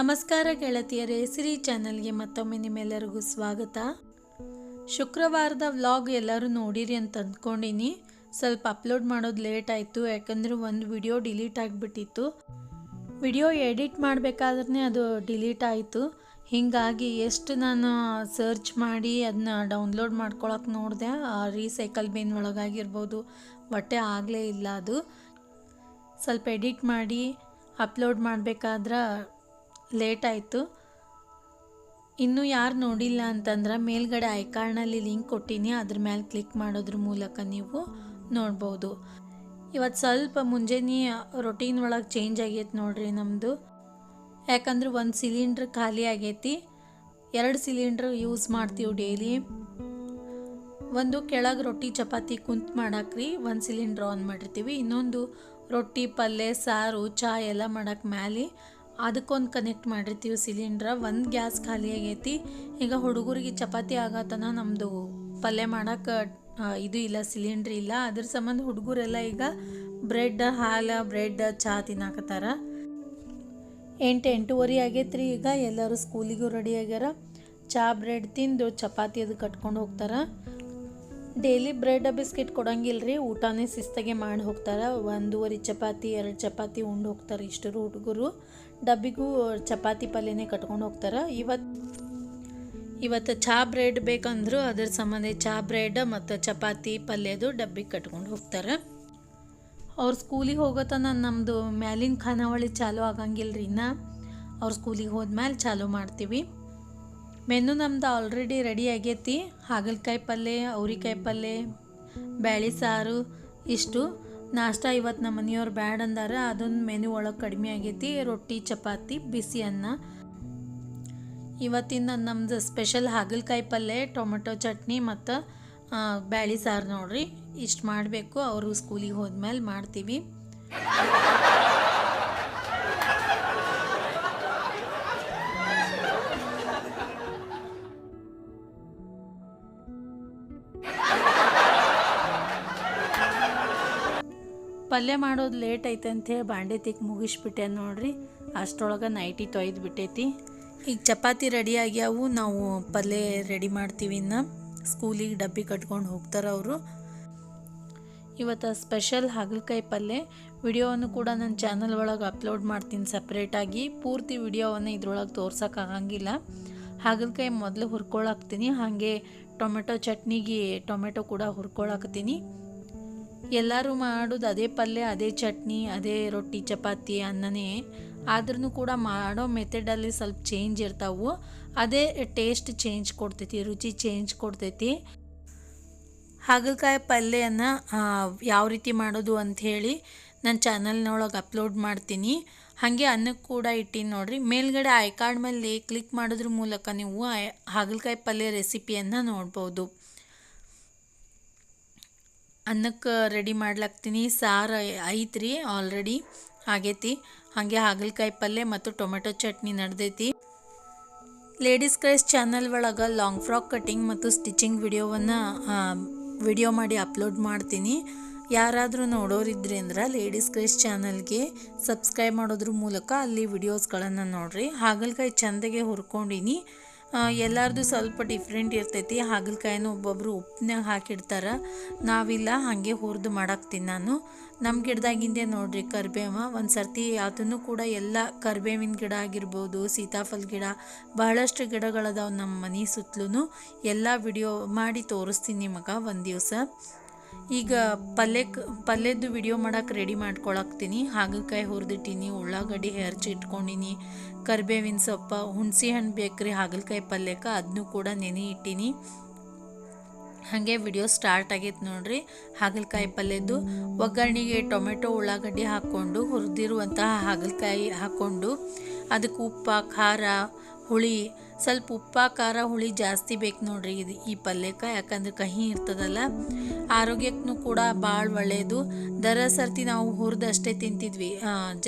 ನಮಸ್ಕಾರ ಗೆಳತಿಯರೇ, ಸಿರಿ ಚಾನಲ್ಗೆ ಮತ್ತೊಮ್ಮೆ ನಿಮ್ಮೆಲ್ಲರಿಗೂ ಸ್ವಾಗತ. ಶುಕ್ರವಾರದ ವ್ಲಾಗ್ ಎಲ್ಲರೂ ನೋಡಿರಿ ಅಂತ ಅಂದ್ಕೊಂಡಿನಿ. ಸ್ವಲ್ಪ ಅಪ್ಲೋಡ್ ಮಾಡೋದು ಲೇಟ್ ಆಯಿತು, ಯಾಕಂದರೆ ಒಂದು ವಿಡಿಯೋ ಡಿಲೀಟ್ ಆಗಿಬಿಟ್ಟಿತ್ತು. ವಿಡಿಯೋ ಎಡಿಟ್ ಮಾಡಬೇಕಾದ್ರೆ ಅದು ಡಿಲೀಟ್ ಆಯಿತು. ಹೀಗಾಗಿ ಎಷ್ಟು ನಾನು ಸರ್ಚ್ ಮಾಡಿ ಅದನ್ನ ಡೌನ್ಲೋಡ್ ಮಾಡ್ಕೊಳಕ್ಕೆ ನೋಡಿದೆ. ರೀಸೈಕಲ್ ಬೇನ್ ಒಳಗಾಗಿರ್ಬೋದು, ಬಟ್ಟೆ ಆಗಲೇ ಇಲ್ಲ ಅದು. ಸ್ವಲ್ಪ ಎಡಿಟ್ ಮಾಡಿ, ಅಪ್ಲೋಡ್ ಮಾಡಬೇಕಾದ್ರೆ ಲೇಟ್ ಆಯಿತು ಇನ್ನೂ ಯಾರು ನೋಡಿಲ್ಲ ಅಂತಂದ್ರೆ ಮೇಲ್ಗಡೆ ಐಕಾರ್ಡ್ನಲ್ಲಿ ಲಿಂಕ್ ಕೊಟ್ಟಿನಿ, ಅದ್ರ ಮೇಲೆ ಕ್ಲಿಕ್ ಮಾಡೋದ್ರ ಮೂಲಕ ನೀವು ನೋಡ್ಬೋದು. ಇವತ್ತು ಸ್ವಲ್ಪ ಮುಂಜಾನೆ ರೊಟೀನ್ ಒಳಗೆ ಚೇಂಜ್ ಆಗೈತೆ ನೋಡ್ರಿ ನಮ್ಮದು ಯಾಕಂದ್ರೆ ಒಂದು ಸಿಲಿಂಡ್ರ್ ಖಾಲಿ ಆಗೈತಿ, ಎರಡು ಸಿಲಿಂಡ್ರ್ ಯೂಸ್ ಮಾಡ್ತೀವಿ ಡೈಲಿ ಒಂದು ಕೆಳಗೆ ರೊಟ್ಟಿ, ಚಪಾತಿ ಕುಂತ್ ಮಾಡಾಕ್ರಿ, ಒಂದು ಸಿಲಿಂಡ್ರ್ ಆನ್ ಮಾಡಿರ್ತೀವಿ. ಇನ್ನೊಂದು ರೊಟ್ಟಿ ಪಲ್ಯ ಸಾರು ಚಹಾ ಎಲ್ಲ ಮಾಡಕ್ಕೆ ಮ್ಯಾಲೆ ಅದಕ್ಕೊಂದು ಕನೆಕ್ಟ್ ಮಾಡಿರ್ತೀವಿ ಸಿಲಿಂಡ್ರ ಒಂದು ಗ್ಯಾಸ್ ಖಾಲಿ ಆಗೈತಿ. ಈಗ ಹುಡುಗರಿಗೆ ಚಪಾತಿ ಆಗತನ ನಮ್ಮದು ಪಲ್ಯ ಮಾಡಕ್ಕೆ ಇದು ಇಲ್ಲ ಸಿಲಿಂಡ್ರ್ ಇಲ್ಲ. ಅದ್ರ ಸಂಬಂಧ ಹುಡುಗರೆಲ್ಲ ಈಗ ಬ್ರೆಡ್ ಹಾಲು ಬ್ರೆಡ್ ಚಹಾ ತಿನ್ನಾಕತ್ತಾರ. ಎಂಟು, ಎಂಟೂವರೆ ಆಗೈತ್ರಿ ಈಗ. ಎಲ್ಲರೂ ಸ್ಕೂಲಿಗೂ ರೆಡಿ ಆಗ್ಯಾರ. ಚಹಾ ಬ್ರೆಡ್ ತಿಂದು ಚಪಾತಿ ಅದು ಕಟ್ಕೊಂಡು ಹೋಗ್ತಾರೆ. ಡೈಲಿ ಬ್ರೆಡ್ ಬಿಸ್ಕೆಟ್ ಕೊಡಂಗಿಲ್ಲ ರೀ ಊಟನೇ ಶಿಸ್ತಾಗೆ ಮಾಡಿ ಹೋಗ್ತಾರೆ. ಒಂದೂವರೆ ಚಪಾತಿ, ಎರಡು ಚಪಾತಿ ಉಂಡು ಹೋಗ್ತಾರೆ ಇಷ್ಟರು ಹುಡುಗರು. ಡಬ್ಬಿಗೂ ಚಪಾತಿ ಪಲ್ಯನೇ ಕಟ್ಕೊಂಡು ಹೋಗ್ತಾರೆ. ಇವತ್ತು ಇವತ್ತು ಚಹಾ ಬ್ರೆಡ್ ಬೇಕಂದ್ರು ಅದ್ರ ಸಂಬಂಧ ಚಹಾ ಬ್ರೆಡ್ ಮತ್ತು ಚಪಾತಿ ಪಲ್ಯದು ಡಬ್ಬಿಗೆ ಕಟ್ಕೊಂಡು ಹೋಗ್ತಾರೆ. ಅವ್ರ ಸ್ಕೂಲಿಗೆ ಹೋಗೋತನ ನಮ್ಮದು ಮ್ಯಾಲಿನ ಖಾನಾವಳಿ ಚಾಲೂ ಆಗಂಗಿಲ್ಲ ರೀ ಇನ್ನು. ಅವ್ರ ಸ್ಕೂಲಿಗೆ ಹೋದ್ಮೇಲೆ ಚಾಲೂ ಮಾಡ್ತೀವಿ. ಮೆನು ನಮ್ದು ಆಲ್ರೆಡಿ ರೆಡಿ ಆಗೈತಿ. ಹಾಗಲಕಾಯಿ ಪಲ್ಯ, ಅವ್ರಿಕಾಯಿ ಪಲ್ಯ, ಬ್ಯಾಳಿ ಸಾರು, ಇಷ್ಟು. ನಾಷ್ಟ ಇವತ್ತು ನಮ್ಮ ಮನೆಯವ್ರು ಬ್ಯಾಡ್ ಅಂದಾರ, ಅದೊಂದು ಮೆನು ಒಳಗೆ ಕಡಿಮೆ ಆಗೈತಿ, ರೊಟ್ಟಿ, ಚಪಾತಿ, ಬಿಸಿ ಅನ್ನ. ಇವತ್ತಿನ ನಮ್ಮದು ಸ್ಪೆಷಲ್ ಹಾಗಲಕಾಯಿ ಪಲ್ಯ, ಟೊಮೆಟೊ ಚಟ್ನಿ ಮತ್ತು ಬ್ಯಾಳಿ ಸಾರು ನೋಡ್ರಿ. ಇಷ್ಟು ಮಾಡಬೇಕು, ಅವರು ಸ್ಕೂಲಿಗೆ ಹೋದ್ಮೇಲೆ ಮಾಡ್ತೀವಿ. ಪಲ್ಯ ಮಾಡೋದು ಲೇಟ್ ಐತೆ ಅಂಥೇಳಿ ಬಾಂಡೆ ತಿಕ್ ಮುಗಿಸ್ಬಿಟ್ಟೆ ನೋಡ್ರಿ. ಅಷ್ಟೊಳಗೆ ನೈಟಿ ತೊಯ್ದು ಬಿಟ್ಟೈತಿ. ಈಗ ಚಪಾತಿ ರೆಡಿ ಆಗ್ಯಾವು, ನಾವು ಪಲ್ಯ ರೆಡಿ ಮಾಡ್ತೀವಿ ಇನ್ನು. ಸ್ಕೂಲಿಗೆ ಡಬ್ಬಿ ಕಟ್ಕೊಂಡು ಹೋಗ್ತಾರೆ ಅವರು. ಇವತ್ತು ಸ್ಪೆಷಲ್ ಹಾಗಲಕಾಯಿ ಪಲ್ಯ. ವಿಡಿಯೋವನ್ನು ಕೂಡ ನನ್ನ ಚಾನಲ್ ಒಳಗೆ ಅಪ್ಲೋಡ್ ಮಾಡ್ತೀನಿ ಸಪ್ರೇಟಾಗಿ ಪೂರ್ತಿ ವಿಡಿಯೋವನ್ನು ಇದ್ರೊಳಗೆ ತೋರ್ಸೋಕ್ಕಾಗಂಗಿಲ್ಲ ಹಾಗಲಕಾಯಿ ಮೊದಲು ಹುರ್ಕೊಳಾಕ್ತೀನಿ. ಹಾಗೆ ಟೊಮೆಟೊ ಚಟ್ನಿಗೆ ಟೊಮೆಟೊ ಕೂಡ ಹುರ್ಕೊಳಾಕ್ತೀನಿ. ಎಲ್ಲರೂ ಮಾಡೋದು ಅದೇ ಪಲ್ಯ, ಅದೇ ಚಟ್ನಿ, ಅದೇ ರೊಟ್ಟಿ, ಚಪಾತಿ, ಅನ್ನನೇ. ಆದ್ರೂ ಕೂಡ ಮಾಡೋ ಮೆಥಡಲ್ಲಿ ಸ್ವಲ್ಪ ಚೇಂಜ್ ಇರ್ತಾವು. ಅದೇ ಟೇಸ್ಟ್ ಚೇಂಜ್ ಕೊಡ್ತೈತಿ, ರುಚಿ ಚೇಂಜ್ ಕೊಡ್ತೈತಿ. ಹಾಗಲಕಾಯಿ ಪಲ್ಯನ ಯಾವ ರೀತಿ ಮಾಡೋದು ಅಂಥೇಳಿ ನನ್ನ ಚಾನಲ್ನೊಳಗೆ ಅಪ್ಲೋಡ್ ಮಾಡ್ತೀನಿ. ಹಾಗೆ ಅನ್ನಕ್ಕೆ ಕೂಡ ಇಟ್ಟೀನಿ ನೋಡಿರಿ. ಮೇಲ್ಗಡೆ ಐ ಕಾರ್ಡ್ ಮೇಲೆ ಕ್ಲಿಕ್ ಮಾಡೋದ್ರ ಮೂಲಕ ನೀವು ಹಾಗಲಕಾಯಿ ಪಲ್ಯ ರೆಸಿಪಿಯನ್ನು ನೋಡ್ಬೋದು. ಅನ್ನಕ್ಕೆ ರೆಡಿ ಮಾಡ್ಲಾಕ್ತೀನಿ. ಸಾರು ಐತ್ರಿ ಆಲ್ರೆಡಿ ಆಗೈತಿ. ಹಾಗೆ ಹಾಗಲಕಾಯಿ ಪಲ್ಯ ಮತ್ತು ಟೊಮೆಟೊ ಚಟ್ನಿ ನಡೆದೈತಿ. ಲೇಡೀಸ್ ಕ್ರೈಸ್ ಚಾನಲ್ ಒಳಗೆ ಲಾಂಗ್ ಫ್ರಾಕ್ ಕಟಿಂಗ್ ಮತ್ತು ಸ್ಟಿಚಿಂಗ್ ವಿಡಿಯೋವನ್ನು ವಿಡಿಯೋ ಮಾಡಿ ಅಪ್ಲೋಡ್ ಮಾಡ್ತೀನಿ. ಯಾರಾದರೂ ನೋಡೋರಿದ್ರಿ ಅಂದ್ರೆ ಲೇಡೀಸ್ ಕ್ರೈಸ್ ಚಾನಲ್ಗೆ ಸಬ್ಸ್ಕ್ರೈಬ್ ಮಾಡೋದ್ರ ಮೂಲಕ ಅಲ್ಲಿ ವಿಡಿಯೋಸ್ಗಳನ್ನು ನೋಡಿರಿ. ಹಾಗಲಕಾಯಿ ಚಂದಗೆ ಹುರ್ಕೊಂಡಿನಿ. ಎಲ್ಲರದು ಸ್ವಲ್ಪ ಡಿಫ್ರೆಂಟ್ ಇರ್ತೈತಿ. ಹಾಗಲಕಾಯಿನ ಒಬ್ಬೊಬ್ಬರು ಉಪ್ಪನಾಗ ಹಾಕಿಡ್ತಾರೆ. ನಾವಿಲ್ಲ, ಹಾಗೆ ಹುರಿದು ಮಾಡಾಕ್ತೀನಿ ನಾನು. ನಮ್ಮ ಗಿಡದಾಗಿಂದೆ ನೋಡ್ರಿ ಕರ್ಬೇವ. ಒಂದು ಸರ್ತಿ ಅದನ್ನು ಕೂಡ ಎಲ್ಲ ಕರ್ಬೇವಿನ ಗಿಡ ಆಗಿರ್ಬೋದು, ಸೀತಾಫಲ ಗಿಡ, ಬಹಳಷ್ಟು ಗಿಡಗಳದಾವೆ ನಮ್ಮ ಮನೆ ಸುತ್ತಲೂ ಎಲ್ಲ ವಿಡಿಯೋ ಮಾಡಿ ತೋರಿಸ್ತೀನಿ ನಿಮಗೆ ಒಂದು ದಿವಸ. ಈಗ ಪಲ್ಯಕ್ಕೆ ಪಲ್ಯದ್ದು ವಿಡಿಯೋ ಮಾಡಕ್ಕೆ ರೆಡಿ ಮಾಡ್ಕೊಳಕ್ತೀನಿ. ಹಾಗಲಕಾಯಿ ಹುರಿದಿಟ್ಟೀನಿ, ಉಳ್ಳಾಗಡ್ಡಿ ಹೆರ್ಚಿ ಇಟ್ಕೊಂಡಿನಿ. ಕರಿಬೇವಿನ ಸೊಪ್ಪ ಹುಣಸೆ ಹಣ್ಣು ಬೇಕ್ರಿ, ಹಾಗಲಕಾಯಿ ಪಲ್ಯಕ್ಕೆ ಅದನ್ನು ಕೂಡ ನೆನೆ ಇಟ್ಟೀನಿ. ಹಾಗೆ ವಿಡಿಯೋ ಸ್ಟಾರ್ಟ್ ಆಗೈತೆ ನೋಡ್ರಿ. ಹಾಗಲಕಾಯಿ ಪಲ್ಯದ್ದು ಒಗ್ಗರಣೆಗೆ ಟೊಮೆಟೊ, ಉಳ್ಳಾಗಡ್ಡಿ ಹಾಕ್ಕೊಂಡು ಹುರಿದಿರುವಂತಹ ಹಾಗಲಕಾಯಿ ಹಾಕ್ಕೊಂಡು ಅದಕ್ಕೆ ಉಪ್ಪು, ಖಾರ, ಹುಳಿ ಸ್ವಲ್ಪ ಉಪ್ಪ, ಖಾರ, ಹುಳಿ ಜಾಸ್ತಿ ಬೇಕು ನೋಡ್ರಿ ಇದು ಈ ಪಲ್ಯಕ್ಕೆ. ಯಾಕಂದ್ರೆ ಕಹಿ ಇರ್ತದಲ್ಲ ಆರೋಗ್ಯಕ್ಕೂ ಕೂಡ ಭಾಳ ಒಳ್ಳೆಯದು ದರ ಸರ್ತಿ ನಾವು ಹುರಿದಷ್ಟೇ ತಿಂತಿದ್ವಿ.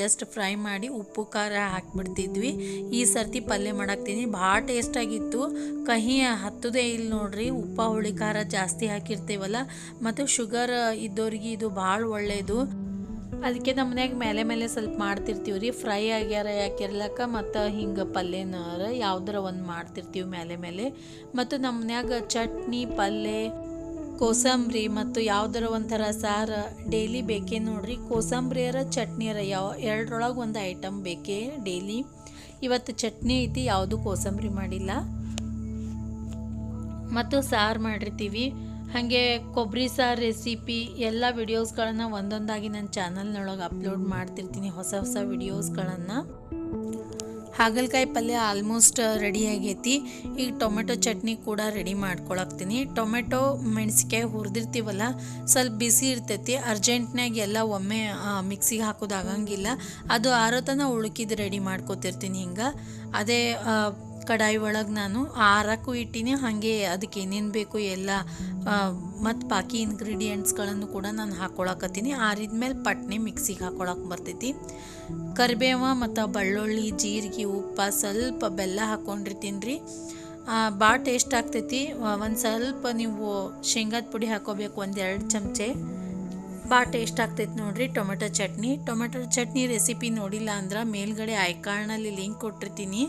ಜಸ್ಟ್ ಫ್ರೈ ಮಾಡಿ ಉಪ್ಪು, ಖಾರ ಹಾಕಿಬಿಡ್ತಿದ್ವಿ. ಈ ಸರ್ತಿ ಪಲ್ಯ ಮಾಡಾಕ್ತೀನಿ. ಭಾಳ ಟೇಸ್ಟಾಗಿತ್ತು ಕಹಿ ಹತ್ತದೇ ಇಲ್ಲ ನೋಡ್ರಿ. ಉಪ್ಪ, ಹುಳಿ, ಖಾರ ಜಾಸ್ತಿ ಹಾಕಿರ್ತೀವಲ್ಲ. ಮತ್ತು ಶುಗರ್ ಇದ್ದವ್ರಿಗೆ ಇದು ಭಾಳ ಒಳ್ಳೆಯದು ಅದಕ್ಕೆ ನಮ್ಮ ಮನ್ಯಾಗ ಮೇಲೆ ಮೇಲೆ ಸ್ವಲ್ಪ ಮಾಡ್ತಿರ್ತೀವಿ ರೀ. ಫ್ರೈ ಆಗ್ಯಾರ ಯಾಕಿರ್ಲಕ್ಕ, ಮತ್ತು ಹಿಂಗೆ ಪಲ್ಯನಾರ ಯಾವ್ದಾರ ಒಂದು ಮಾಡ್ತಿರ್ತೀವಿ ಮೇಲೆ ಮೇಲೆ. ಮತ್ತು ನಮ್ಮ ಮನ್ಯಾಗ ಚಟ್ನಿ, ಪಲ್ಯ, ಕೋಸಂಬರಿ ಮತ್ತು ಯಾವ್ದಾರ ಒಂಥರ ಸಾರು ಡೈಲಿ ಬೇಕೇ ನೋಡ್ರಿ. ಕೋಸಂಬರಿಯರ, ಚಟ್ನಿಯರ ಯಾವ ಎರಡರೊಳಗೆ ಒಂದು ಐಟಮ್ ಬೇಕೇ ಡೈಲಿ ಇವತ್ತು ಚಟ್ನಿ ಐತಿ, ಯಾವುದು ಕೋಸಂಬರಿ ಮಾಡಿಲ್ಲ. ಮತ್ತು ಸಾರು ಮಾಡಿರ್ತೀವಿ. ಹಾಗೆ ಕೊಬ್ಬರಿ ಸಾರು ರೆಸಿಪಿ ಎಲ್ಲ ವಿಡಿಯೋಸ್ಗಳನ್ನು ಒಂದೊಂದಾಗಿ ನನ್ನ ಚಾನಲ್ನೊಳಗೆ ಅಪ್ಲೋಡ್ ಮಾಡ್ತಿರ್ತೀನಿ ಹೊಸ ಹೊಸ ವಿಡಿಯೋಸ್ಗಳನ್ನು ಹಾಗಲಕಾಯಿ ಪಲ್ಯ ಆಲ್ಮೋಸ್ಟ್ ರೆಡಿ ಆಗೈತಿ. ಈಗ ಟೊಮೆಟೊ ಚಟ್ನಿ ಕೂಡ ರೆಡಿ ಮಾಡ್ಕೊಳಕ್ತೀನಿ. ಟೊಮೆಟೊ ಮೆಣಸಿಕಾಯಿ ಹುರಿದಿರ್ತೀವಲ್ಲ, ಸ್ವಲ್ಪ ಬಿಸಿ ಇರ್ತೈತಿ. ಅರ್ಜೆಂಟ್ನಾಗ ಎಲ್ಲ ಒಮ್ಮೆ ಮಿಕ್ಸಿಗೆ ಹಾಕೋದು ಆಗಂಗಿಲ್ಲ. ಅದು ಆರೋತನ ತನಕ ಉಳ್ಕಿದ್ದು ರೆಡಿ ಮಾಡ್ಕೊತಿರ್ತೀನಿ ಹಿಂಗೆ. ಅದೇ ಕಡಾಯಿ ಒಳಗೆ ನಾನು ಆರಕ್ಕೂ ಇಟ್ಟಿನಿ, ಹಾಗೆ ಅದಕ್ಕೆ ಏನೇನು ಬೇಕು ಎಲ್ಲ ಮತ್ತು ಬಾಕಿ ಇನ್ಗ್ರೀಡಿಯೆಂಟ್ಸ್ಗಳನ್ನು ಕೂಡ ನಾನು ಹಾಕ್ಕೊಳಕತ್ತೀನಿ ಆರಿದ್ಮೇಲೆ ಪಟ್ನೆ ಮಿಕ್ಸಿಗೆ ಹಾಕೊಳಕ್ಕೆ ಬರ್ತೈತಿ. ಕರಿಬೇವ ಮತ್ತು ಬೆಳ್ಳುಳ್ಳಿ, ಜೀರಿಗೆ, ಉಪ್ಪು ಸ್ವಲ್ಪ ಬೆಲ್ಲ ಹಾಕ್ಕೊಂಡಿರ್ತೀನಿ ರೀ ಭಾಳ ಟೇಸ್ಟ್ ಆಗ್ತೈತಿ. ಒಂದು ಸ್ವಲ್ಪ ನೀವು ಶೇಂಗಾದ ಪುಡಿ ಹಾಕೋಬೇಕು, ಒಂದು ಎರಡು ಚಮಚೆ. ಭಾಳ ಟೇಸ್ಟ್ ಆಗ್ತೈತೆ ನೋಡ್ರಿ tomato chutney. Tomato chutney recipe ನೋಡಿಲ್ಲ ಅಂದ್ರೆ ಮೇಲ್ಗಡೆ ಐಕಾರ್ನಲ್ಲಿ ಲಿಂಕ್ ಕೊಟ್ಟಿರ್ತೀನಿ.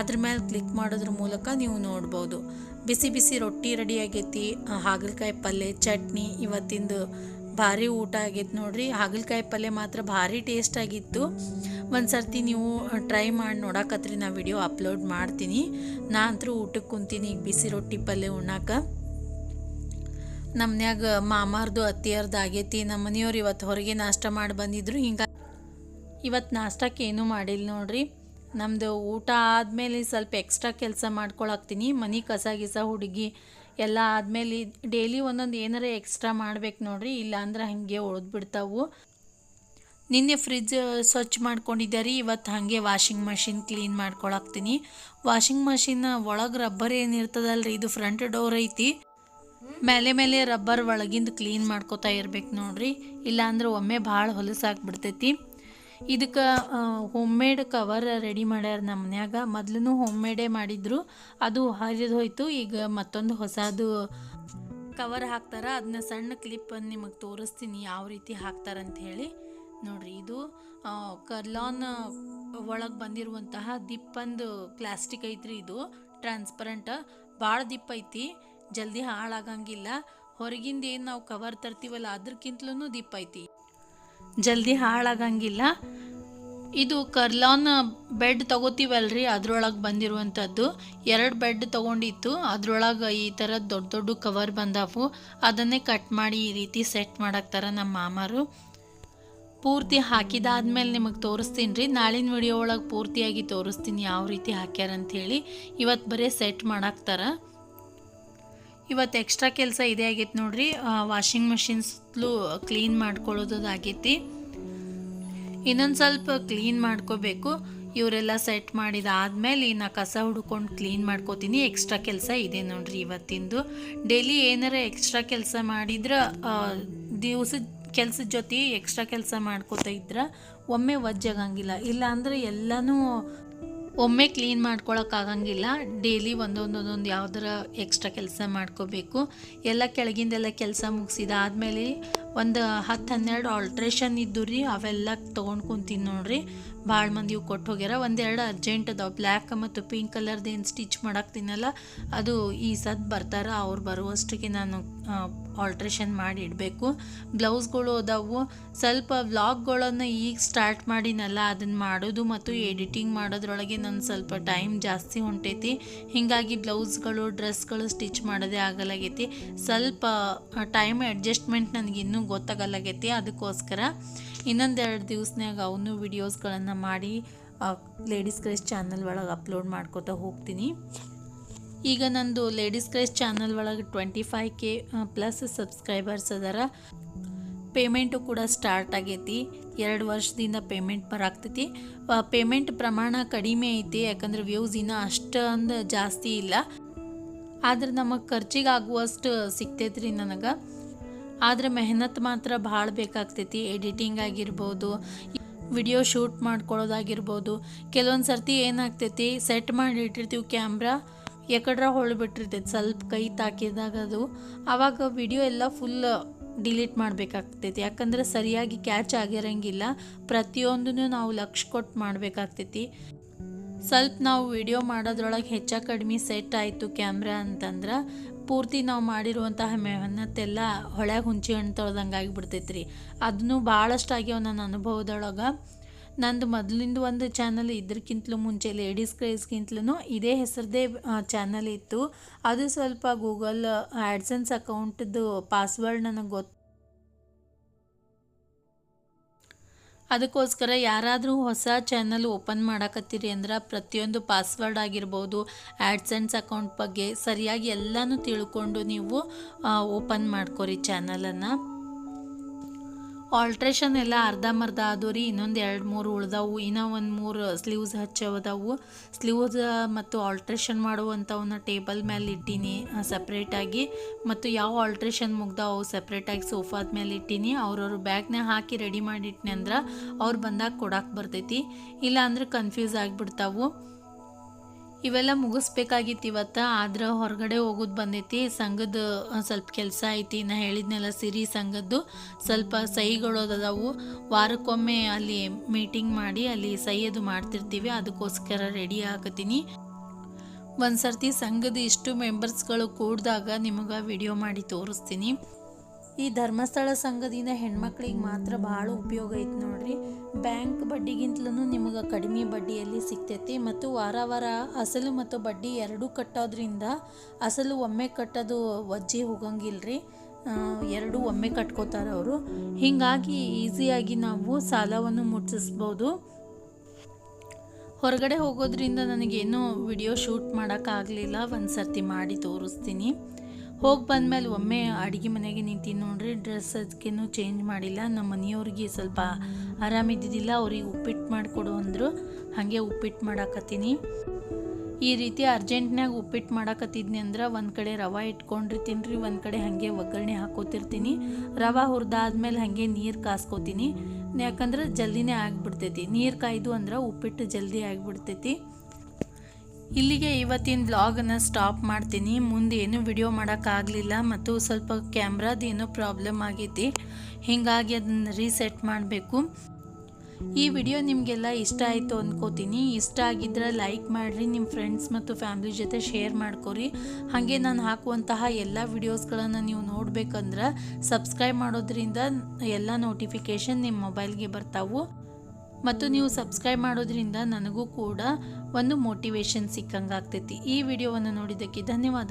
ಅದ್ರ ಮೇಲೆ ಕ್ಲಿಕ್ ಮಾಡೋದ್ರ ಮೂಲಕ ನೀವು ನೋಡ್ಬೋದು. ಬಿಸಿ ಬಿಸಿ ರೊಟ್ಟಿ ರೆಡಿ ಆಗೈತಿ. ಹಾಗಲ್ಕಾಯಿ ಪಲ್ಯ ಚಟ್ನಿ ಇವತ್ತಿಂದು ಭಾರಿ ಊಟ ಆಗೈತೆ ನೋಡ್ರಿ. ಹಾಗಲಕಾಯಿ ಪಲ್ಯ ಮಾತ್ರ ಭಾರಿ ಟೇಸ್ಟ್ ಆಗಿತ್ತು. ಒಂದು ಸರ್ತಿ ನೀವು ಟ್ರೈ ಮಾಡಿ ನೋಡಕತ್ರಿ. ನಾ ವಿಡಿಯೋ ಅಪ್ಲೋಡ್ ಮಾಡ್ತೀನಿ. ನಾ ಅಂತೂ ಊಟಕ್ಕೆ ಕುಂತೀನಿ. ಈಗ ಬಿಸಿ ರೊಟ್ಟಿ ಪಲ್ಯ ಉಣ್ಣಾಕ. ನಮ್ಮನ್ಯಾಗ ಮಾಮಾರ್ದು, ಅತ್ತಿಯರ್ದು ಆಗೈತಿ. ನಮ್ಮ ಮನೆಯವ್ರು ಇವತ್ತು ಹೊರಗೆ ನಾಷ್ಟ ಮಾಡಿ ಬಂದಿದ್ರು. ಹಿಂಗೆ ಇವತ್ತು ನಾಷ್ಟಕ್ಕೆ ಏನೂ ಮಾಡಿಲ್ಲ ನೋಡ್ರಿ. ನಮ್ಮದು ಊಟ ಆದಮೇಲೆ ಸ್ವಲ್ಪ ಎಕ್ಸ್ಟ್ರಾ ಕೆಲಸ ಮಾಡ್ಕೊಳಕ್ತೀನಿ ಮನೆ ಕಸ ಗಿಸ, ಹುಡುಗಿ ಎಲ್ಲ ಆದಮೇಲೆ ಡೈಲಿ ಒಂದೊಂದು ಏನಾರ ಎಕ್ಸ್ಟ್ರಾ ಮಾಡ್ಬೇಕು ನೋಡ್ರಿ. ಇಲ್ಲಾಂದ್ರೆ ಹಾಗೆ ಉಳಿದ್ಬಿಡ್ತಾವು. ನಿನ್ನೆ ಫ್ರಿಜ್ ಸ್ವಚ್ಛ ಮಾಡ್ಕೊಂಡಿದ್ದೆ ರೀ ಇವತ್ತು ಹಾಗೆ ವಾಷಿಂಗ್ ಮಷಿನ್ ಕ್ಲೀನ್ ಮಾಡ್ಕೊಳಕ್ತೀನಿ ವಾಷಿಂಗ್ ಮಷಿನ್ ಒಳಗೆ ರಬ್ಬರ್ ಏನಿರ್ತದಲ್ರಿ ಇದು ಫ್ರಂಟ್ ಡೋರ್ ಐತಿ. ಮೇಲೆ ಮೇಲೆ ರಬ್ಬರ್ ಒಳಗಿಂದ ಕ್ಲೀನ್ ಮಾಡ್ಕೋತಾ ಇರ್ಬೇಕು ನೋಡ್ರಿ. ಇಲ್ಲಾಂದ್ರೆ ಒಮ್ಮೆ ಭಾಳ ಹೊಲಸಾಗ್ಬಿಡ್ತೈತಿ ಇದಕ್ಕೆ ಹೋಮ್ ಮೇಡ್ ಕವರ್ ರೆಡಿ ಮಾಡ್ಯಾರ ನಮ್ಮ ಮನ್ಯಾಗ. ಮೊದ್ಲು ಹೋಮ್ ಮೇಡೇ ಮಾಡಿದ್ರು. ಅದು ಹರಿದು ಹೋಯ್ತು. ಈಗ ಮತ್ತೊಂದು ಹೊಸದು ಕವರ್ ಹಾಕ್ತಾರ. ಅದನ್ನ ಸಣ್ಣ ಕ್ಲಿಪ್ ನಿಮಗೆ ತೋರಿಸ್ತೀನಿ ಯಾವ ರೀತಿ ಹಾಕ್ತಾರಂತ ಹೇಳಿ ನೋಡ್ರಿ, ಇದು ಕರ್ಲಾನ್ ಒಳಗೆ ಬಂದಿರುವಂತಹ ದಿಪ್ಪಂದು ಪ್ಲಾಸ್ಟಿಕ್ ಐತ್ರಿ ಇದು. ಟ್ರಾನ್ಸ್ಪರೆಂಟ್ ಭಾಳ ದಿಪ್ಪ ಐತಿ. ಜಲ್ದಿ ಹಾಳಾಗಂಗಿಲ್ಲ. ಹೊರಗಿಂದ ಏನು ನಾವು ಕವರ್ ತರ್ತೀವಲ್ಲ ಅದ್ರಕ್ಕಿಂತಲೂ ದೀಪ ಐತಿ. ಜಲ್ದಿ ಹಾಳಾಗಂಗಿಲ್ಲ. ಇದು ಕರ್ಲಾನ್ ಬೆಡ್ ತಗೋತೀವಲ್ರಿ, ಅದ್ರೊಳಗೆ ಬಂದಿರುವಂಥದ್ದು. ಎರಡು ಬೆಡ್ ತಗೊಂಡಿತ್ತು, ಅದ್ರೊಳಗೆ ಈ ಥರ ದೊಡ್ಡ ದೊಡ್ಡ ಕವರ್ ಬಂದಾವು. ಅದನ್ನೇ ಕಟ್ ಮಾಡಿ ಈ ರೀತಿ ಸೆಟ್ ಮಾಡಾಕ್ತಾರ ನಮ್ಮ ಮಾಮಾರು. ಪೂರ್ತಿ ಹಾಕಿದಾದ್ಮೇಲೆ ನಿಮಗೆ ತೋರಿಸ್ತೀನಿ ರೀ ನಾಳಿನ ವಿಡಿಯೋ ಒಳಗೆ ಪೂರ್ತಿಯಾಗಿ ತೋರಿಸ್ತೀನಿ ಯಾವ ರೀತಿ ಹಾಕ್ಯಾರಂಥೇಳಿ ಇವತ್ತು ಬರೀ ಸೆಟ್ ಮಾಡಾಕ್ತಾರ ಇವತ್ತು ಎಕ್ಸ್ಟ್ರಾ ಕೆಲಸ ಇದೇ ಆಗೈತೆ ನೋಡ್ರಿ. ವಾಷಿಂಗ್ ಮಷಿನ್ ಕ್ಲೀನ್ ಮಾಡ್ಕೊಳ್ಳೋದಾಗೈತಿ ಇನ್ನೊಂದು ಸ್ವಲ್ಪ ಕ್ಲೀನ್ ಮಾಡ್ಕೋಬೇಕು. ಇವರೆಲ್ಲ ಸೆಟ್ ಮಾಡಿದಾದ್ಮೇಲೆ ನಾ ಕಸ ಹುಡ್ಕೊಂಡು ಕ್ಲೀನ್ ಮಾಡ್ಕೋತೀನಿ. ಎಕ್ಸ್ಟ್ರಾ ಕೆಲಸ ಇದೆ ನೋಡ್ರಿ ಇವತ್ತಿಂದು. ಡೈಲಿ ಏನಾರ ಎಕ್ಸ್ಟ್ರಾ ಕೆಲಸ ಮಾಡಿದ್ರೆ ದಿವಸದ ಕೆಲಸದ ಜೊತೆ ಎಕ್ಸ್ಟ್ರಾ ಕೆಲಸ ಮಾಡ್ಕೋತಾ ಇದ್ರೆ ಒಮ್ಮೆ ವಜ್ಜಾಗಂಗಿಲ್ಲ. ಇಲ್ಲ ಅಂದ್ರೆ ಎಲ್ಲನೂ ಒಮ್ಮೆ ಕ್ಲೀನ್ ಮಾಡ್ಕೊಳಕ್ಕಾಗಂಗಿಲ್ಲ ಡೈಲಿ ಒಂದೊಂದು ಒಂದೊಂದು ಯಾವ್ದಾರ ಎಕ್ಸ್ಟ್ರಾ ಕೆಲಸ ಮಾಡ್ಕೋಬೇಕು. ಎಲ್ಲ ಕೆಳಗಿಂದೆಲ್ಲ ಕೆಲಸ ಮುಗಿಸಿದ ಆದಮೇಲೆ ಒಂದು ಹತ್ತು ಹನ್ನೆರಡು ಆಲ್ಟ್ರೇಷನ್ ಇದ್ದು ರೀ, ಅವೆಲ್ಲ ತೊಗೊಂಡು ಕುಂತೀನಿ ನೋಡ್ರಿ. ಭಾಳ ಮಂದಿ ಇವು ಕೊಟ್ಟು ಹೋಗ್ಯಾರ. ಒಂದೆರಡು ಅರ್ಜೆಂಟ್ ಅದಾವೆ. ಬ್ಲ್ಯಾಕ್ ಮತ್ತು ಪಿಂಕ್ ಕಲರ್ದು ಏನು ಸ್ಟಿಚ್ ಮಾಡಾಕ್ತೀನಲ್ಲ ಅದು ಈ ಸದ್ ಬರ್ತಾರೆ, ಅವ್ರು ಬರುವಷ್ಟಕ್ಕೆ ನಾನು ಆಲ್ಟ್ರೇಷನ್ ಮಾಡಿ ಇಡಬೇಕು. ಬ್ಲೌಸ್ಗಳು ಅದಾವು. ಸ್ವಲ್ಪ ವ್ಲಾಗ್ಗಳನ್ನು ಈಗ ಸ್ಟಾರ್ಟ್ ಮಾಡಿನಲ್ಲ, ಅದನ್ನು ಮಾಡೋದು ಮತ್ತು ಎಡಿಟಿಂಗ್ ಮಾಡೋದ್ರೊಳಗೆ ನಾನು ಸ್ವಲ್ಪ ಟೈಮ್ ಜಾಸ್ತಿ ಹೊಂಟೈತಿ. ಹೀಗಾಗಿ ಬ್ಲೌಸ್ಗಳು ಡ್ರೆಸ್ಗಳು ಸ್ಟಿಚ್ ಮಾಡೋದೇ ಆಗಲಾಗೈತಿ. ಸ್ವಲ್ಪ ಟೈಮ್ ಅಡ್ಜಸ್ಟ್ಮೆಂಟ್ ನನಗೆ ಇನ್ನೂ ಗೊತ್ತಾಗಲಾಗೈತಿ. ಅದಕ್ಕೋಸ್ಕರ ಇನ್ನೊಂದೆರಡು ದಿವಸನಾಗ ಅವನು ವಿಡಿಯೋಸ್ಗಳನ್ನು ಮಾಡಿ ಲೇಡೀಸ್ ಕ್ರೇಸ್ ಚಾನಲ್ ಒಳಗೆ ಅಪ್ಲೋಡ್ ಮಾಡ್ಕೋತಾ ಹೋಗ್ತೀನಿ. ಈಗ ನಂದು ಲೇಡೀಸ್ ಕ್ರೈಸ್ ಚಾನಲ್ ಒಳಗೆ twenty five K plus subscribers ಅದಾರ. ಪೇಮೆಂಟು ಕೂಡ ಸ್ಟಾರ್ಟ್ ಆಗೈತಿ. ಎರಡು ವರ್ಷದಿಂದ ಪೇಮೆಂಟ್ ಬರಾಕ್ತೈತಿ. ಪೇಮೆಂಟ್ ಪ್ರಮಾಣ ಕಡಿಮೆ ಐತಿ, ಯಾಕಂದ್ರೆ ವ್ಯೂಸ್ ಇನ್ನೂ ಅಷ್ಟೊಂದು ಜಾಸ್ತಿ ಇಲ್ಲ. ಆದ್ರೆ ನಮಗೆ ಖರ್ಚಿಗೆ ಆಗುವಷ್ಟು ಸಿಗ್ತೈತ್ರಿ ನನಗೆ. ಆದ್ರೆ ಮೆಹನತ್ ಮಾತ್ರ ಭಾಳ ಬೇಕಾಗ್ತೈತಿ. ಎಡಿಟಿಂಗ್ ಆಗಿರ್ಬೋದು ವಿಡಿಯೋ ಶೂಟ್ ಮಾಡ್ಕೊಳ್ಳೋದಾಗಿರ್ಬೋದು ಕೆಲವೊಂದು ಸರ್ತಿ ಏನಾಗ್ತೈತಿ ಸೆಟ್ ಮಾಡಿ ಇಟ್ಟಿರ್ತೀವಿ ಕ್ಯಾಮ್ರಾ ಎಕಡ್ರ ಹೊಳ್ಬಿಟ್ಟಿರ್ತೈತಿ ಸ್ವಲ್ಪ ಕೈ ತಾಕಿದಾಗ ಅದು ಆವಾಗ ವಿಡಿಯೋ ಎಲ್ಲ ಫುಲ್ ಡಿಲೀಟ್ ಮಾಡಬೇಕಾಗ್ತೈತಿ. ಯಾಕಂದ್ರೆ ಸರಿಯಾಗಿ ಕ್ಯಾಚ್ ಆಗಿರಂಗಿಲ್ಲ. ಪ್ರತಿಯೊಂದನ್ನು ನಾವು ಲಕ್ಷ ಕೊಟ್ಟು ಮಾಡಬೇಕಾಗ್ತೈತಿ. ಸ್ವಲ್ಪ ನಾವು ವಿಡಿಯೋ ಮಾಡೋದ್ರೊಳಗೆ ಹೆಚ್ಚ ಕಡಿಮೆ ಸೆಟ್ ಆಯಿತು ಕ್ಯಾಮ್ರಾ ಅಂತಂದ್ರೆ ಪೂರ್ತಿ ನಾವು ಮಾಡಿರುವಂತಹ ಮೆಹನತ್ತೆಲ್ಲ ಹೊಳೆ ಹುಂಚಿ ಹಣ್ಣು ತೊಳ್ದಂಗೆ ಆಗಿಬಿಡ್ತೈತೆ ರೀ ಅದನ್ನು ಭಾಳಷ್ಟು ಆಗ್ಯಾವ ನನ್ನ ಅನುಭವದೊಳಗೆ. ನಂದು ಮೊದಲಿಂದ ಒಂದು ಚಾನಲ್ ಇದ್ರಕ್ಕಿಂತಲೂ ಮುಂಚೆ ಲೇಡೀಸ್ ಕ್ರೇಜ್ಗಿಂತಲೂ ಇದೇ ಹೆಸರದೇ ಚಾನಲ್ ಇತ್ತು. ಅದು ಸ್ವಲ್ಪ ಗೂಗಲ್ ಆ್ಯಡ್ಸೆನ್ಸ್ ಅಕೌಂಟ್ದು ಪಾಸ್ವರ್ಡ್ ನನಗೆ ಗೊತ್ತು ಅದಕ್ಕೋಸ್ಕರ ಯಾರಾದರೂ ಹೊಸ ಚಾನಲ್ ಓಪನ್ ಮಾಡಕತ್ತೀರಿ ಅಂದ್ರೆ ಪ್ರತಿಯೊಂದು ಪಾಸ್ವರ್ಡ್ ಆಗಿರ್ಬೋದು ಆ್ಯಡ್ಸೆನ್ಸ್ ಅಕೌಂಟ್ ಬಗ್ಗೆ ಸರಿಯಾಗಿ ಎಲ್ಲನೂ ತಿಳ್ಕೊಂಡು ನೀವು ಓಪನ್ ಮಾಡ್ಕೊರಿ ಚಾನಲನ್ನು ಆಲ್ಟ್ರೇಷನ್ ಎಲ್ಲ ಅರ್ಧಂಬರ್ಧ ಆದವು ರೀ, ಇನ್ನೊಂದು ಎರಡು ಮೂರು ಉಳ್ದವು. ಇನ್ನೂ ಒಂದು ಮೂರು ಸ್ಲೀವ್ಸ್ ಹಚ್ಚವದವು. ಸ್ಲೀವ್ಸ್ ಮತ್ತು ಆಲ್ಟ್ರೇಷನ್ ಮಾಡುವಂಥವನ್ನ ಟೇಬಲ್ ಮೇಲೆ ಇಟ್ಟೀನಿ ಸಪ್ರೇಟಾಗಿ ಮತ್ತು ಯಾವ ಆಲ್ಟ್ರೇಷನ್ ಮುಗ್ದವು ಅವು ಸಪ್ರೇಟಾಗಿ ಸೋಫಾದ ಮೇಲೆ ಇಟ್ಟೀನಿ. ಅವ್ರವ್ರ ಬ್ಯಾಗ್ನ ಹಾಕಿ ರೆಡಿ ಮಾಡಿಟ್ನಿ ಅಂದ್ರೆ ಅವ್ರು ಬಂದಾಗ ಕೊಡಕ್ಕೆ ಬರ್ತೈತಿ. ಇಲ್ಲ ಅಂದ್ರೆ ಕನ್ಫ್ಯೂಸ್ ಆಗಿಬಿಡ್ತಾವು. ಇವೆಲ್ಲ ಮುಗಿಸ್ಬೇಕಾಗಿತ್ತು ಇವತ್ತು ಆದ್ರೆ ಹೊರಗಡೆ ಹೋಗೋದು ಬಂದೈತಿ. ಸಂಘದ ಸ್ವಲ್ಪ ಕೆಲಸ ಐತಿ ನಾ ಹೇಳಿದ್ನೆಲ್ಲ ಸಿರಿ ಸಂಘದ್ದು. ಸ್ವಲ್ಪ ಸಹಿಗಳು ಅದಾವು. ವಾರಕ್ಕೊಮ್ಮೆ ಅಲ್ಲಿ ಮೀಟಿಂಗ್ ಮಾಡಿ, ಅಲ್ಲಿ ಸಹಿ ಅದು ಮಾಡ್ತಿರ್ತೀವಿ. ಅದಕ್ಕೋಸ್ಕರ ರೆಡಿ ಆಗತ್ತೀನಿ. ಒಂದು ಸರ್ತಿ ಸಂಘದ ಇಷ್ಟು ಮೆಂಬರ್ಸ್ಗಳು ಕೂಡಿದಾಗ ನಿಮಗೆ ವಿಡಿಯೋ ಮಾಡಿ ತೋರಿಸ್ತೀನಿ. ಈ ಧರ್ಮಸ್ಥಳ ಸಂಘದಿಂದ ಹೆಣ್ಮಕ್ಳಿಗೆ ಮಾತ್ರ ಭಾಳ ಉಪಯೋಗ ಐತೆ ನೋಡ್ರಿ. ಬ್ಯಾಂಕ್ ಬಡ್ಡಿಗಿಂತಲೂ ನಿಮಗೆ ಕಡಿಮೆ ಬಡ್ಡಿಯಲ್ಲಿ ಸಿಗ್ತೈತಿ ಮತ್ತು ವಾರ ವಾರ ಅಸಲು ಮತ್ತು ಬಡ್ಡಿ ಎರಡೂ ಕಟ್ಟೋದ್ರಿಂದ ಅಸಲು ಒಮ್ಮೆ ಕಟ್ಟೋದು ವಜ್ಜಿ ಹೋಗಂಗಿಲ್ಲ ರೀ ಎರಡೂ ಒಮ್ಮೆ ಕಟ್ಕೋತಾರೆ ಅವರು. ಹೀಗಾಗಿ ಈಸಿಯಾಗಿ ನಾವು ಸಾಲವನ್ನು ಮುಟ್ಟಿಸ್ಬೋದು. ಹೊರಗಡೆ ಹೋಗೋದ್ರಿಂದ ನನಗೇನು ವಿಡಿಯೋ ಶೂಟ್ ಮಾಡೋಕ್ಕಾಗಲಿಲ್ಲ ಒಂದು ಸರ್ತಿ ಮಾಡಿ ತೋರಿಸ್ತೀನಿ. ಹೋಗಿ ಬಂದಮೇಲೆ ಒಮ್ಮೆ ಅಡುಗೆ ಮನೆಗೆ ನಿಂತೀನಿ ನೋಡ್ರಿ ಡ್ರೆಸ್ ಅದಕ್ಕೇನು ಚೇಂಜ್ ಮಾಡಿಲ್ಲ. ನಮ್ಮ ಮನೆಯವ್ರಿಗೆ ಸ್ವಲ್ಪ ಆರಾಮಿದ್ದಿದ್ದಿಲ್ಲ ಅವ್ರಿಗೆ ಉಪ್ಪಿಟ್ಟು ಮಾಡಿಕೊಡು ಅಂದರು. ಹಾಗೆ ಉಪ್ಪಿಟ್ಟು ಮಾಡಾಕತ್ತೀನಿ. ಈ ರೀತಿ ಅರ್ಜೆಂಟ್ನಾಗ ಉಪ್ಪಿಟ್ಟು ಮಾಡಾಕತ್ತಿದ್ನಿ ಅಂದ್ರೆ ಒಂದು ಕಡೆ ರವೆ ಇಟ್ಕೊಂಡಿರ್ತೀನಿ ರೀ ಒಂದು ಕಡೆ ಹಾಗೆ ಒಗ್ಗರಣೆ ಹಾಕೋತಿರ್ತೀನಿ. ರವೆ ಹುರಿದಾದ್ಮೇಲೆ ಹಾಗೆ ನೀರು ಕಾಸ್ಕೋತೀನಿ. ಯಾಕಂದ್ರೆ ಜಲ್ದಿನೇ ಆಗಿಬಿಡ್ತೈತಿ. ನೀರು ಕಾಯ್ದು ಅಂದ್ರೆ ಉಪ್ಪಿಟ್ಟು ಜಲ್ದಿ ಆಗಿಬಿಡ್ತೈತಿ. ಇಲ್ಲಿಗೆ ಇವತ್ತಿನ ಬ್ಲಾಗನ್ನು ಸ್ಟಾಪ್ ಮಾಡ್ತೀನಿ. ಮುಂದೆ ಏನು ವಿಡಿಯೋ ಮಾಡೋಕ್ಕಾಗಲಿಲ್ಲ ಮತ್ತು ಸ್ವಲ್ಪ ಕ್ಯಾಮ್ರಾದ ಏನೋ ಪ್ರಾಬ್ಲಮ್ ಆಗೈತಿ ಹೀಗಾಗಿ ಅದನ್ನು ರೀಸೆಟ್ ಮಾಡಬೇಕು. ಈ ವಿಡಿಯೋ ನಿಮಗೆಲ್ಲ ಇಷ್ಟ ಆಯಿತು ಅಂದ್ಕೋತೀನಿ ಇಷ್ಟ ಆಗಿದ್ರೆ ಲೈಕ್ ಮಾಡಿರಿ ನಿಮ್ಮ ಫ್ರೆಂಡ್ಸ್ ಮತ್ತು ಫ್ಯಾಮ್ಲಿ ಜೊತೆ ಶೇರ್ ಮಾಡ್ಕೊರಿ. ಹಾಗೆ ನಾನು ಹಾಕುವಂತಹ ಎಲ್ಲ ವಿಡಿಯೋಸ್ಗಳನ್ನು ನೀವು ನೋಡಬೇಕಂದ್ರೆ ಸಬ್ಸ್ಕ್ರೈಬ್ ಮಾಡೋದ್ರಿಂದ ಎಲ್ಲ ನೋಟಿಫಿಕೇಷನ್ ನಿಮ್ಮ ಮೊಬೈಲ್ಗೆ ಬರ್ತಾವು. ಮತ್ತು ನೀವು ಸಬ್ಸ್ಕ್ರೈಬ್ ಮಾಡೋದ್ರಿಂದ ನನಗೂ ಕೂಡ ಒಂದು ಮೋಟಿವೇಶನ್ ಸಿಕ್ಕಂಗೆ ಆಗ್ತೈತಿ ಈ ವಿಡಿಯೋವನ್ನು ನೋಡಿದ್ದಕ್ಕೆ ಧನ್ಯವಾದ.